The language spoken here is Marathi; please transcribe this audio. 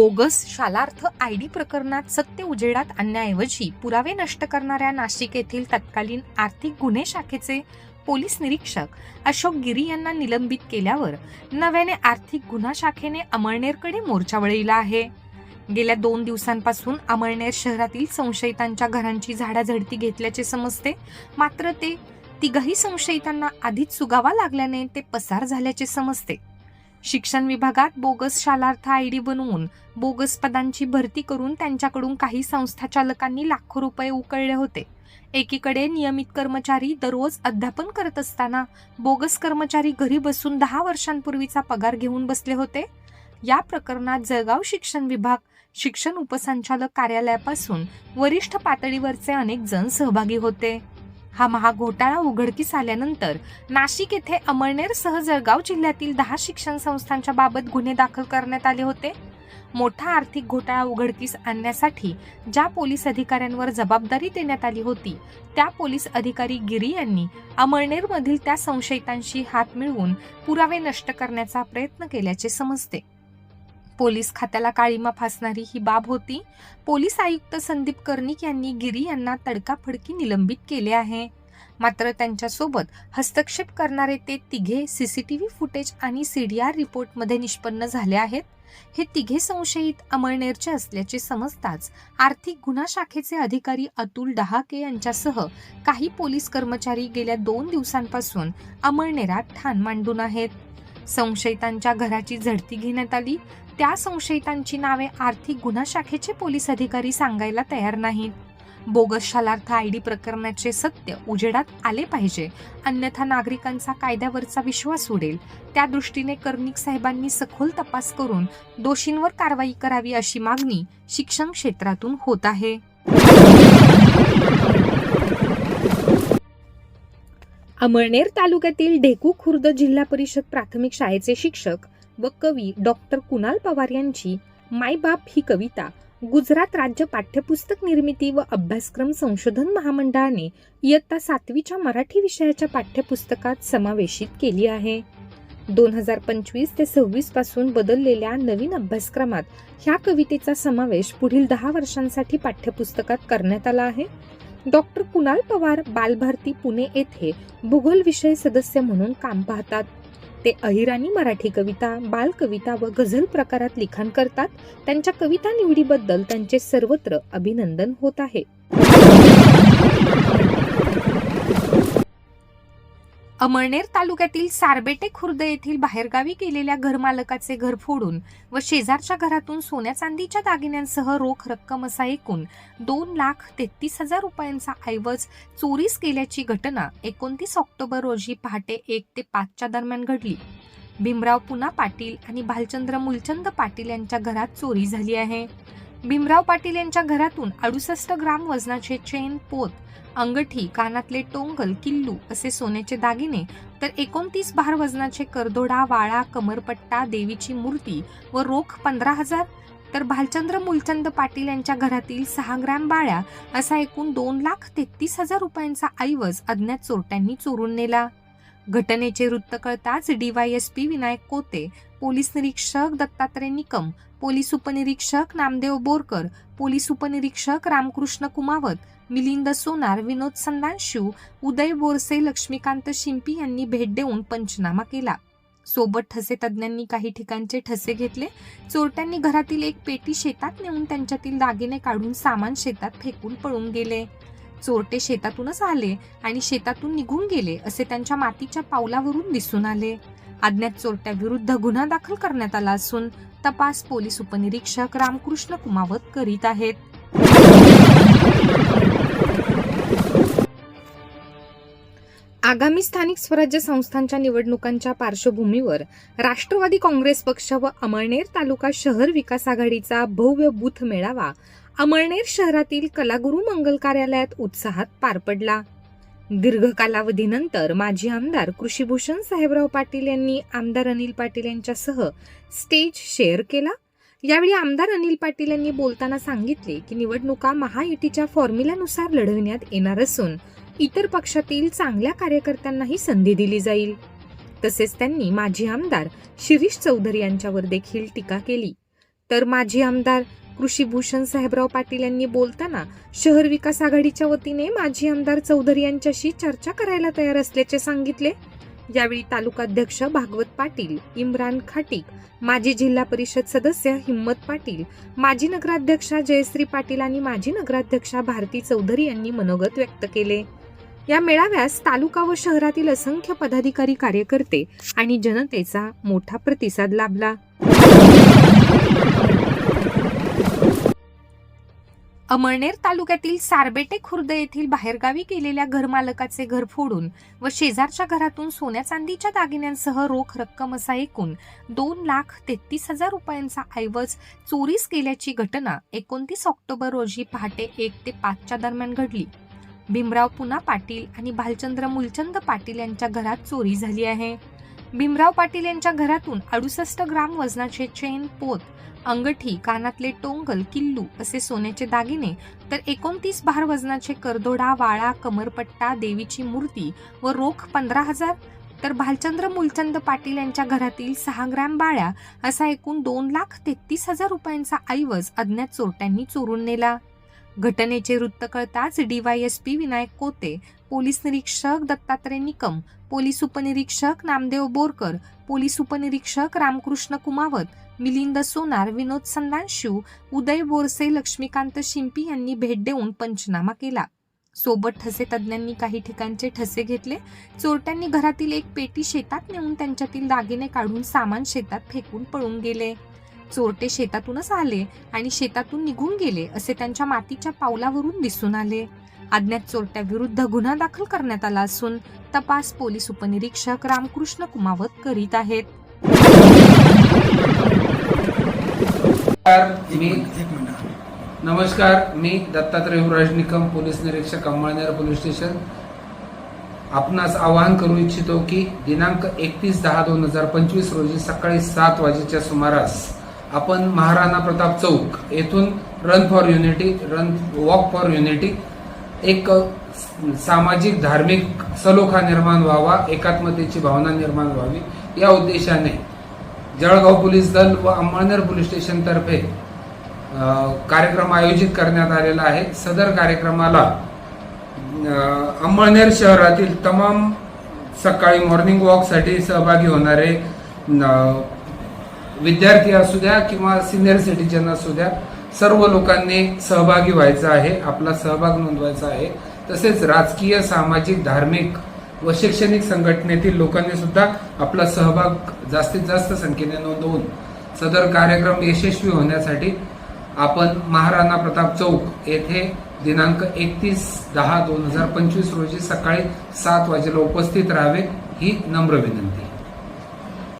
बोगस शालार्थ आय डी प्रकरणात सत्य उजेडात आणण्याऐवजी पुरावे नष्ट करणाऱ्या नाशिक येथील तत्कालीन आर्थिक गुन्हे शाखेचे पोलीस निरीक्षक अशोक गिरी यांना निलंबित केल्यावर नव्याने आर्थिक गुन्हा शाखेने अमळनेरकडे मोर्चा वळविला आहे. गेल्या दोन दिवसांपासून अमळनेर शहरातील संशयितांच्या घरांची झाडाझडती घेतल्याचे समजते. मात्र ते तिघही संशयितांना आधीच सुगावा लागल्याने ते पसार झाल्याचे समजते. शिक्षण विभागात बोगस शालार्थ आय डी बनवून बोगस पदांची भरती करून त्यांच्याकडून काही संस्था चालकांनी लाखो रुपये उकळले होते. एकीकडे नियमित कर्मचारी दररोज अध्यापन करत असताना बोगस कर्मचारी घरी बसून दहा वर्षांपूर्वीचा पगार घेऊन बसले होते. या प्रकरणात जळगाव शिक्षण विभाग शिक्षण उपसंचालक कार्यालयापासून वरिष्ठ पातळीवरचे अनेक जण सहभागी होते. हा महाघोटाळा उघडकीस आल्यानंतर नाशिक येथे अमळनेरसह जळगाव जिल्ह्यातील दहा शिक्षण संस्थांच्या बाबत गुन्हे दाखल करण्यात आले होते. मोठा आर्थिक घोटाळा उघडकीस आणण्यासाठी ज्या पोलीस अधिकाऱ्यांवर जबाबदारी देण्यात आली होती त्या पोलीस अधिकारी गिरी यांनी अमळनेरमधील त्या संशयितांशी हात मिळवून पुरावे नष्ट करण्याचा प्रयत्न केल्याचे समजते. पोलीस खात्याला काळीमा फासणारी ही बाब होती. पोलीस आयुक्त संदीप कर्णिक यांनी गिरी यांना तडकाफडकी निलंबित केले आहे. मात्र त्यांच्यासोबत हस्तक्षेप करणारे ते तिघे सीसीटीव्ही फुटेज आणि सीडीआर रिपोर्टमध्ये निष्पन्न झाले आहेत. हे तिघे संशयित अमळनेरचे असल्याचे समजताच आर्थिक गुन्हा शाखेचे अधिकारी अतुल डहाके यांच्यासह काही पोलीस कर्मचारी गेल्या दोन दिवसांपासून अमळनेरात ठाण मांडून आहेत. संशयितांच्या घराची झडती घेण्यात आली. त्या संशयितांची नावे आर्थिक गुन्हा शाखेचे पोलीस अधिकारी सांगायला तयार नाहीत. बोगस शालार्थ आय डी प्रकरणाचे सत्य उजेडात आले पाहिजे अन्यथा नागरिकांचा कायद्यावरचा विश्वास उडेल. त्या दृष्टीने कर्णिक साहेबांनी सखोल तपास करून दोषींवर कारवाई करावी अशी मागणी शिक्षण क्षेत्रातून होत आहे. अमळनेर तालुक्यातील ढेकू खुर्द जिल्हा परिषद प्राथमिक शाळेचे शिक्षक व कवी डॉक्टर कुणाल पवार यांची मायबाप ही कविता गुजरात राज्य पाठ्यपुस्तक निर्मिती व अभ्यासक्रम संशोधन महामंडळाने इयत्ता सातवीच्या मराठी विषयाच्या पाठ्यपुस्तकात समावेशित केली आहे. दोन हजार पंचवीस ते सव्वीसपासून बदललेल्या नवीन अभ्यासक्रमात ह्या कवितेचा समावेश पुढील दहा वर्षांसाठी पाठ्यपुस्तकात करण्यात आला आहे. डॉक्टर कुणाल पवार बालभारती पुणे येथे भूगोल विषय सदस्य म्हणून काम पाहतात. ते अहिराणी मराठी कविता बालकविता व गझल प्रकारात लिखाण करतात. त्यांच्या कविता निवडीबद्दल त्यांचे सर्वत्र अभिनंदन होत आहे. अमळनेर तालुक्यातील सारबेटे खुर्द येथील बाहेरगावी गेलेल्या घरमालकाचे घर फोडून व शेजारच्या घरातून सोन्या चांदीच्या दागिन्यांसह रोख रक्कम असा एकूण दोन लाख तेहतीस हजार रुपयांचा ऐवज चोरीस गेल्याची घटना एकोणतीस ऑक्टोबर रोजी पहाटे एक ते पाचच्या दरम्यान घडली. भीमराव पुना पाटील आणि भालचंद्र मुलचंद पाटील यांच्या घरात चोरी झाली आहे. भीमराव पाटील यांच्या घरातून अडुसष्ट ग्राम वजनाचे चेन पोत अंगठी कानातले टोंगल किल्लू असे सोन्याचे दागिने तर एकोणतीस भार वजनाचे करदोडा वाळा कमरपट्टा देवीची मूर्ती व रोख पंधरा हजार. तर भालचंद्र मूलचंद पाटील यांच्या घरातील सहा ग्रॅम बाळ्या असा एकूण दोन लाख तेहतीस हजार रुपयांचा ऐवज अज्ञात चोरट्यांनी चोरून नेला. घटनेचे वृत्त कळताच डीवायएसपी विनायक कोते पोलीस निरीक्षक दत्तात्रय निकम पोलीस उपनिरीक्षक नामदेव बोरकर पोलीस उपनिरीक्षक रामकृष्ण कुमावत मिलिंद सोनार विनोद संदांशू उदय बोरसे लक्ष्मीकांत शिंपी यांनी भेट देऊन पंचनामा केला. सोबत ठसे तज्ज्ञांनी काही ठिकाणचे ठसे घेतले. चोरट्यांनी घरातील एक पेटी शेतात नेऊन त्यांच्यातील दागिने काढून सामान शेतात फेकून पळून गेले. चोरटे शेतातूनच आले आणि शेतातून निघून गेले असे त्यांच्या मातीच्या पावलावरून दिसून आले. अज्ञात चोरट्याविरुद्ध गुन्हा दाखल करण्यात आला असून तपास पोलीस उपनिरीक्षक रामकृष्ण कुमावत करीत आहेत. आगामी स्थानिक स्वराज्य संस्थांच्या निवडणुकांच्या पार्श्वभूमीवर राष्ट्रवादी काँग्रेस पक्ष व अमळनेर तालुका शहर विकास आघाडीचा भव्य बूथ मेळावा अमळनेर शहरातील कलागुरू मंगल कार्यालयात उत्साहात पार पडला. दीर्घ कालावधीनंतर माजी आमदार कृषीभूषण साहेबराव पाटील यांनी आमदार अनिल पाटील यांच्यासह स्टेज शेअर केला. यावेळी आमदार अनिल पाटील यांनी बोलताना सांगितले की निवडणुका महायुतीच्या फॉर्म्युल्यानुसार लढविण्यात येणार असून इतर पक्षातील चांगल्या कार्यकर्त्यांनाही संधी दिली जाईल. तसेच त्यांनी माजी आमदार शिरीष चौधरी यांच्यावर देखील टीका केली. तर माजी आमदार कृषीभूषण साहेबराव पाटील यांनी बोलताना शहर विकास आघाडीच्या वतीने माजी आमदार चौधरी यांच्याशी चर्चा करायला तयार असल्याचे सांगितले. यावेळी तालुकाध्यक्ष भागवत पाटील इम्रान खाटीक माजी जिल्हा परिषद सदस्य हिम्मत पाटील माजी नगराध्यक्षा जयश्री पाटील आणि माजी नगराध्यक्षा भारती चौधरी यांनी मनोगत व्यक्त केले. या मेळाव्यास तालुका व शहरातील असंख्य पदाधिकारी कार्यकर्ते आणि जनतेचा मोठा प्रतिसाद लाभला. अमळनेर तालुक्यातील सारबेटे खुर्द येथील बाहेरगावी गेलेल्या घरमालकाचे घर फोडून व शेजारच्या घरातून सोन्या चांदीच्या दागिन्यांसह रोख रक्कम असा एकूण दोन लाख तेहतीस हजार रुपयांचा ऐवज चोरीस गेल्याची घटना एकोणतीस ऑक्टोबर रोजी पहाटे एक ते पाचच्या दरम्यान घडली. भीमराव पुना पाटील आणि भालचंद्र मूलचंद पाटील यांच्या घरात चोरी झाली आहे. भीमराव पाटील यांच्या घरातून अडुसष्ट ग्राम वजनाचे चेन पोत अंगठी कानातले टोंगल किल्लू असे सोन्याचे दागिने तर एकोणतीस भार वजनाचे करदोडा वाळा कमरपट्टा देवीची मूर्ती व रोख पंधरा हजार तर भालचंद्र मूलचंद पाटील यांच्या घरातील सहा ग्रॅम बाळ्या असा एकूण दोन लाख तेहतीस हजार रुपयांचा ऐवज अज्ञात चोरट्यांनी चोरून नेला. घटनेचे वृत्त कळताच डीवायएसपी विनायक कोते पोलीस निरीक्षक दत्तात्रय निकम पोलीस उपनिरीक्षक नामदेव बोरकर पोलीस उपनिरीक्षक रामकृष्ण कुमावत मिलिंद सोनार विनोद संदांशू उदय बोरसे लक्ष्मीकांत शिंपी यांनी भेट देऊन पंचनामा केला. सोबत ठसे तज्ज्ञांनी काही ठिकाणचे ठसे घेतले. चोरट्यांनी घरातील एक पेटी शेतात नेऊन त्यांच्यातील दागिने काढून सामान शेतात फेकून पळून गेले. चोरटे शेतातूनच आले आणि शेतातून निघून गेले असे त्यांच्या मातीच्या पावलावरून दिसून आले. अज्ञात चोरट्या विरुद्ध गुन्हा दाखल करण्यात आला असून तपास पोलीस उपनिरीक्षक रामकृष्ण कुमावत करीत आहेत. नमस्कार मी नमस्कार मी दत्तात्रय युवराज निकम पोलीस निरीक्षक अंमळनेर पोलीस स्टेशन. आपणास आवाहन करू इच्छितो की दिनांक एकतीस दहा दोन हजार पंचवीस रोजी सकाळी सात वाजेच्या सुमारास आपण महाराणा प्रताप चौक येथून run for unity run walk for unity एक सामाजिक धार्मिक सलोखा निर्माण व्हावा एकात्मतेची भावना निर्माण व्हावी या उद्देशाने जळगाव पोलीस दल व अंमळनेर पोलीस स्टेशनतर्फे कार्यक्रम आयोजित करण्यात आलेला आहे. सदर कार्यक्रमाला अंमळनेर शहरातील तमाम सकाळी मॉर्निंग वॉकसाठी सहभागी होणारे विद्यार्थी असू द्या किंवा सिनियर सिटीजन असू द्या सर्व लोकांनी सहभागी व्हायचं आहे आपला सहभाग नोंदवायचा आहे. तसेच राजकीय सामाजिक धार्मिक व शैक्षणिक संघटनेतील लोकांनी सुद्धा आपला सहभाग जास्तीत जास्त संख्येने नोंदवून सदर कार्यक्रम यशस्वी होण्यासाठी आपण महाराणा प्रताप चौक येथे दिनांक एकतीस दहा दोन हजार पंचवीस रोजी सकाळी सात वाजेला उपस्थित राहावे ही नम्र विनंती.